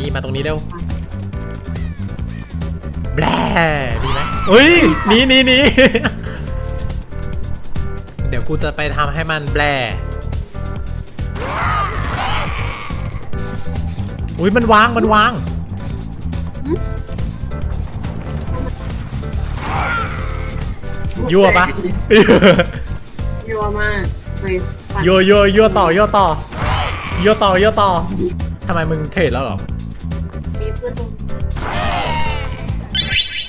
นี่มาตรงนี้เร็วแบลดีไหมเฮ้ยหนีหนีหนีเดี๋ยวกูจะไปทำให้มันแบลอุ้ยมันวางมันวางยั่วปะยั่วมากเลยปัดโยโยโยต่อโยต่อโยต่อโยต่อทำไมมึงเทรดแล้วเหรอ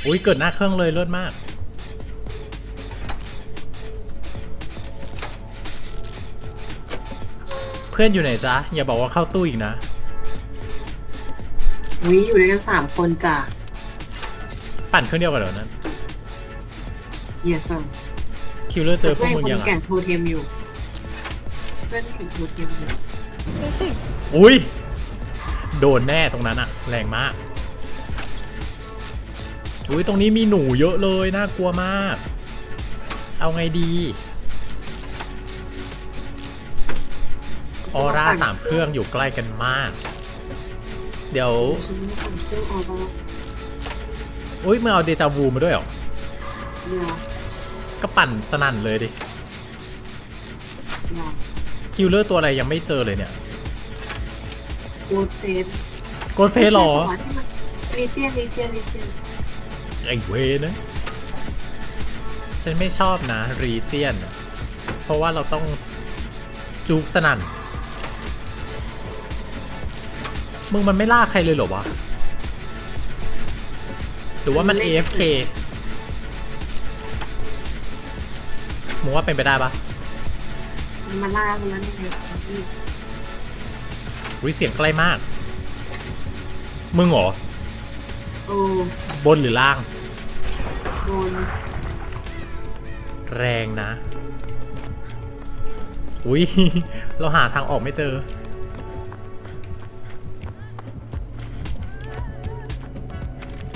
อุ้ยเกิดหน้าเครื่องเลยเลิศมาก เพื่อนอยู่ไหนจ๊ะ อย่าบอกว่าเข้าตู้อีกนะ วิอยู่ด้วยกันสามคนจ้ะปั่นเครื่องเดียวกันเหรอนั้นเหี้ยส่งคิวเลอร์เจอพวเพื่กอนมึงคนยังแก่อะ งโทเทมอยู่ เพื่อนแก่งโทเทมอยู่ อุ้ย โดนแน่ตรงนั้นอะแรงมาก อุ้ยตรงนี้มีหนูเยอะเลยน่ากลัวมาก เอาไงดี ออร่าสามเครื่องอยู่ใกล้กันมาก เดี๋ยวฉันไม่ทำเครื่องออกแล้วอุ้ยมึงเอาเดจาวูมาด้วยเหรอเดี๋ยวก็ปั่นสนั่นเลยดิเดี๋ยวคิวเลอร์ตัวอะไรยังไม่เจอเลยเนี่ยโคเฟสโกดเฟสหรอลีเจียนลีเจียนลีเจียน ไอเวนะ ฉันไม่ชอบนะรีเจียน เพราะว่าเราต้องจูกสนั่น มึงมันไม่ล่าใครเลยเหรอวะ หรือว่ามัน AFK มึงว่าเป็นไปได้ปะมันมาล่าคนนั้นเนี่ยวิเสียงใกล้มาก มึงเหรอ โอ้บนหรือล่าง โดนแรงนะ อุ้ย เราหาทางออกไม่เจอ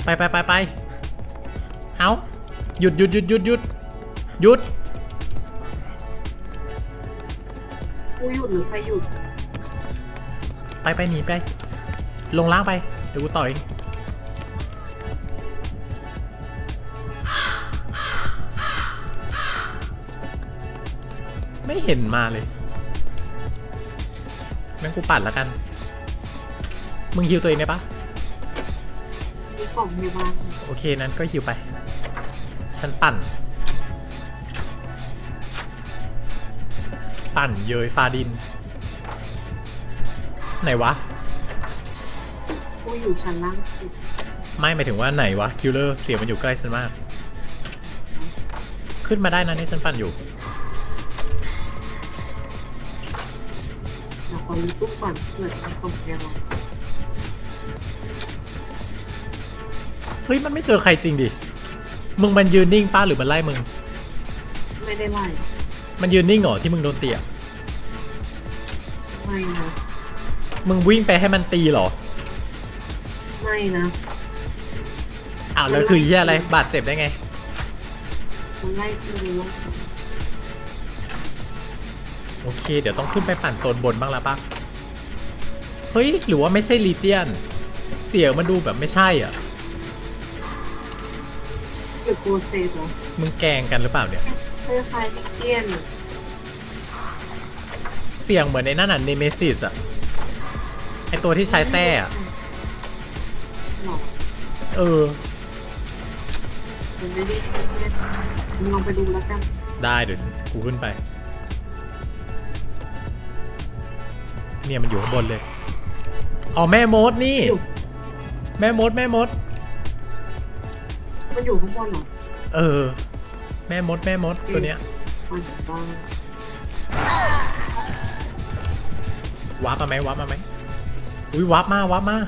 ไปไปไปไปเอาหยุดหยุดหยุดหยุดหยุดหยุด กูหยุดหรือใครหยุด ไปไปหนีไป ลงล่างไป เดี๋ยวกูต่อย ไม่เห็นมาเลยงั้นกูปัดแล้วกัน มึงฮิวตัวเองได้ปะมีกล่องพยาบาลโอเคนั้นก็ฮิวไป ฉันปั่น ปั่นเยยฟาดิน ไหนวะ กูอยู่ชั้นล่างสุดไม่หมายถึงว่าไหนวะ คิลเลอร์เสียงมันอยู่ใกล้ฉันมาก ขึ้นมาได้นะนี่ฉันปั่นอยู่ เดี๋ยวขอรีตู้ก่อนเกิดเป็นกล่องพยาบาลเฮ้ยมันไม่เจอใครจริงดิ มึงมันยืนนิ่งป้าหรือมันไล่มึง ไม่ได้ไล่มันยืนนิ่งเหรอที่มึงโดนเตียไม่นะ มึงวิ่งไปให้มันตีเหรอ ไม่นะอ้าวแล้วคือเหี้ยอะไรบาดเจ็บได้ไง มันไล่กูรู้ว่า โอเค เดี๋ยวต้องขึ้นไปปั่นโซนบนบ้างละปะเฮ้ย หรือว่าไม่ใช่ลีเจียน เสียงมันดูแบบไม่ใช่อะหยุดกูเซฟเหรอมึงแกล้งกันหรือเปล่าเนี่ยคล้ายๆนิเกียนอะเสียงเหมือนในนั่นน่ะเนเมซิสอะ ไอตัวที่ใช้แส้อะหรอเออ มันไม่ได้ใช้เล่นมึงลองไปดูแล้วกัน ได้เดี๋ยวฉันกูขึ้นไป เนี่ยมันอยู่ข้างบนเลยอ๋อแม่มดนี่อยู่แม่มดแม่มด มันอยู่ข้างบนเหรอเออ แม่มดแม่มดตัวเนี้ยมันบ้างวับมาไหมวับมาไหมอุ้ยวับมาวับมา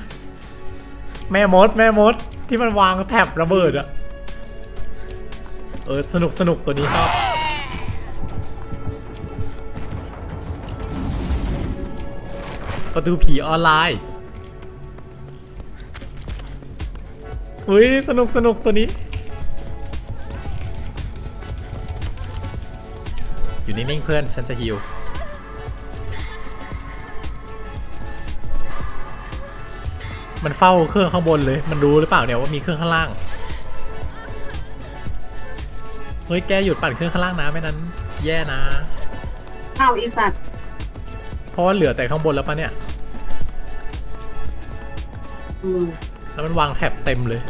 แม่มดแม่มดที่มันวางแท็บระเบิดอะเออสนุกสนุกตัวนี้ชอบ ประตูผีออนไลน์ อุ้ยสนุกสนุกตัวนี้ อยู่นิ่งๆเพื่อน ฉันจะฮิวมันเฝ้าเครื่องข้างบนเลย มันรู้หรือเปล่าเนี่ยว่ามีเครื่องข้างล่าง เฮ้ย แกหยุดปั่นเครื่องข้างล่างนะไม่นั้น แย่นะข้าวอีสัตว์เพราะว่าเหลือแต่ข้างบนแล้วปะเนี่ยอืม แล้วมันวางแถบเต็มเลย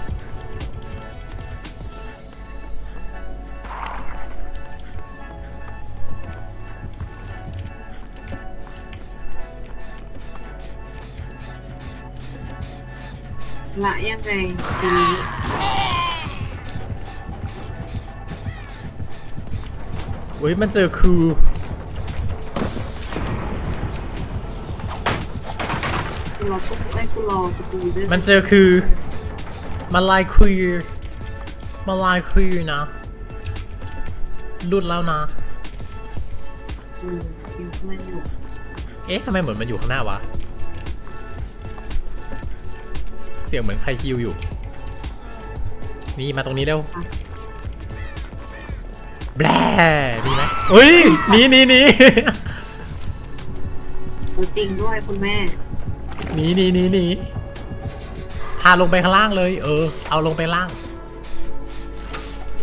ละยังไงทีนี้อุ้ยมันเจอคือ กูรอกูไอ้ยกูรอประตูด้วยมันเจอคือมันลายคุยมันลายคุยนะหลุดแล้วนะ อืมยังไม่อยู่เอ๊ะทำไมเหมือนมันอยู่ข้างหน้าวะ เสียงเหมือนใครฮิวอยู่ นี่มาตรงนี้เร็วแบลดีไหมเฮ้ยหนีหนีหนีโอ้จริงด้วยคุณแม่ หนีหนีหนีหนีพาลงไปข้างล่างเลย เออ เอาลงไปล่าง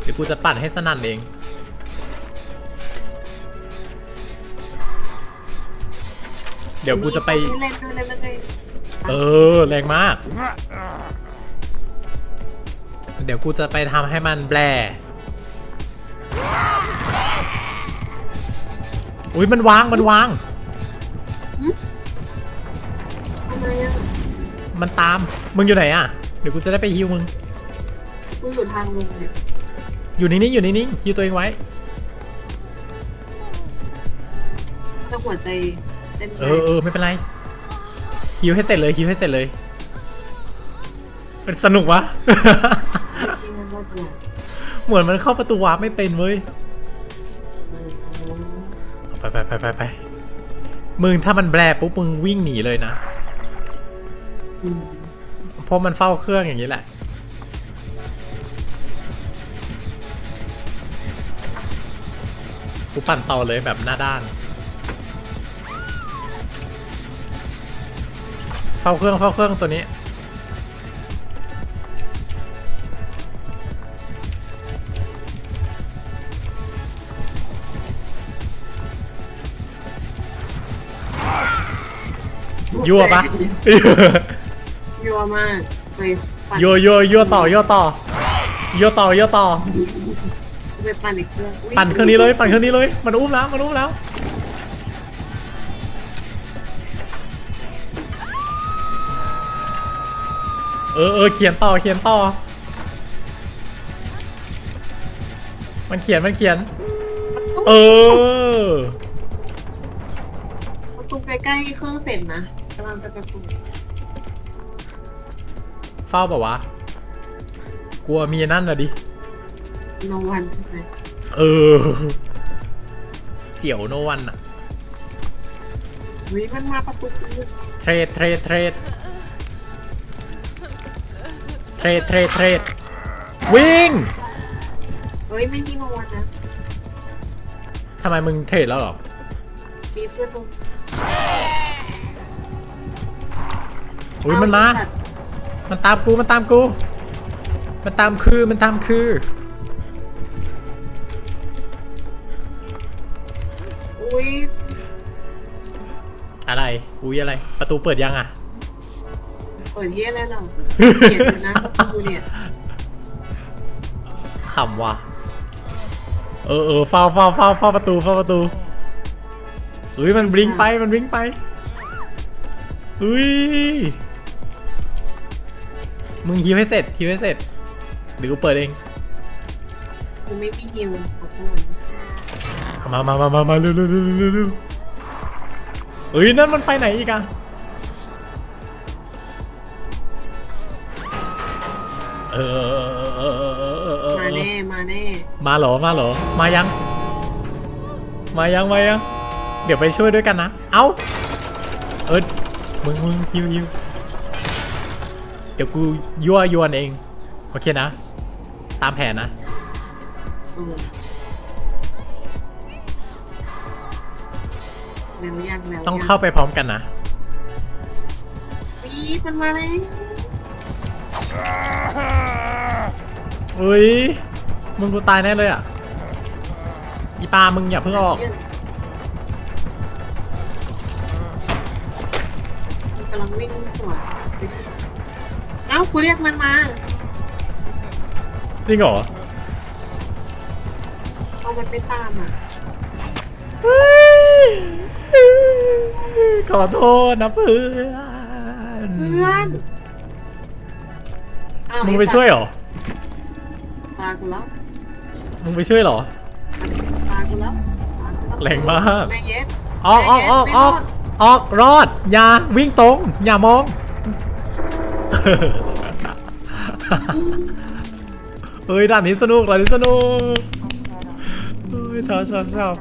เดี๋ยวกูจะปั่นให้สนั่นเอง เดี๋ยวกูจะไป เล่นด้วยเล่นด้วยเออ แรงมาก เดี๋ยวกูจะไปทำให้มันแบลอุ้ยมันวางมันวาง มันตาม มึงอยู่ไหนอะ เดี๋ยวกูจะได้ไปฮิวมึง กูอยู่ทางลงเนี่ยอยู่นิ่งๆอยู่นิ่งๆฮิวตัวเองไว้ถ้าหัวใจเต้นเออเออไม่เป็นไรฮิวให้เสร็จเลยฮิวให้เสร็จเลยเป็นสนุกวะ ที่มันก็เบื่อเหมือนมันเข้าประตูวาร์ปไม่เป็นเว้ยเออไปไปไปไปไปมึงถ้ามันแบลปุ๊บมึงวิ่งหนีเลยนะอืม เพราะมันเฝ้าเครื่องอย่างนี้แหละ กูปั่นต่อเลยแบบหน้าด้าน เฝ้าเครื่องเฝ้าเครื่องตัวนี้ยั่วปะ ยั่วมากเลยปั่นโยโยโยต่อโยต่อโยต่อโยต่อ ไปปั่นอีกเครื่องอุ๊ยปั่นเครื่องนี้เลยปั่นเครื่องนี้เลยมันอุ้มแล้วมันอุ้มแล้วเออเออเขียนต่อเขียนต่อ มันเขียนมันเขียน เออประตูใกล้ๆเครื่องเสร็จนะกำลังจะไปปลุกเฝ้าเปล่าวะ กลัวมีนั่นนะดิ โนวันใช่ไหมเออ เจียวโนวันอะวิมันมาประตูอื่นเทรดเทรดเทรดเทรดเทรดเทรดวิ่งเอ้ยไม่มีโนวันนะ ทำไมมึงเทรดแล้วเหรอ มีเพื่อนตรงอุ้ยมันมา มันตามกูมันตามกู มันตามคือมันตามคืออุ้ยอะไรอุ้ยอะไร ประตูเปิดยังอะ เปิดเยี่ยแล้วเหรอเขียนอยู่นะประตูเนี่ยขำว่ะเออเออเฝ้าเฝ้าเฝ้าเฝ้าประตูเฝ้าประตูอุ้ยมันบลิงไปมันบลิงไปอุ้ย มึงฮิวให้เสร็จฮิวให้เสร็จเดี๋ยวกูเปิดเองกูไม่มีฮิวขอโทษมามามามามาเร็วเร็วเร็วเร็วเร็วเอ้ยนั่นมันไปไหนอีกอะเออเออเออเออเออเออมาแน่มาแน่มาเหรอมาเหรอมายัง มายังมายัง เดี๋ยวไปช่วยด้วยกันนะ เอ้า เออมึงมึงยิวยิว เดี๋ยวกูยั่วยวนเอง โอเคนะ ตามแผนนะเออแล้วยังแล้วต้องยังเข้าไปพร้อมกันนะวีมันมาแล้วอุ้ย มึงกูตายแน่เลยอะ อีปลามึงอย่าเพิ่งออก มันกำลังวิ่งสวนเอ้ากูเรียกมันมาจริงเหรอ เอามันไปตามอะขอโทษนะเพื่อนเพื่อนอ้ามึงไปช่วยเหรอ ตากูแล้วมึงไปช่วยเหรอ ตากูแล้วตากูแล้วแรงมาก แม่เย็ดออกออกออกออกออกรอด อย่าวิ่งตรง อย่ามอง เฮ้ยด่านนี้สนุกด่านนี้สนุกเฮ้ยชอบชอบชอบ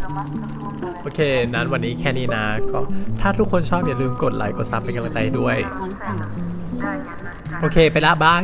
โอเค นั้นวันนี้แค่นี้นะ ก็ถ้าทุกคนชอบอย่าลืมกดไลค์ กดซับเป็นกำลังใจให้ด้วยมันสั่งโอเค ไปละบาย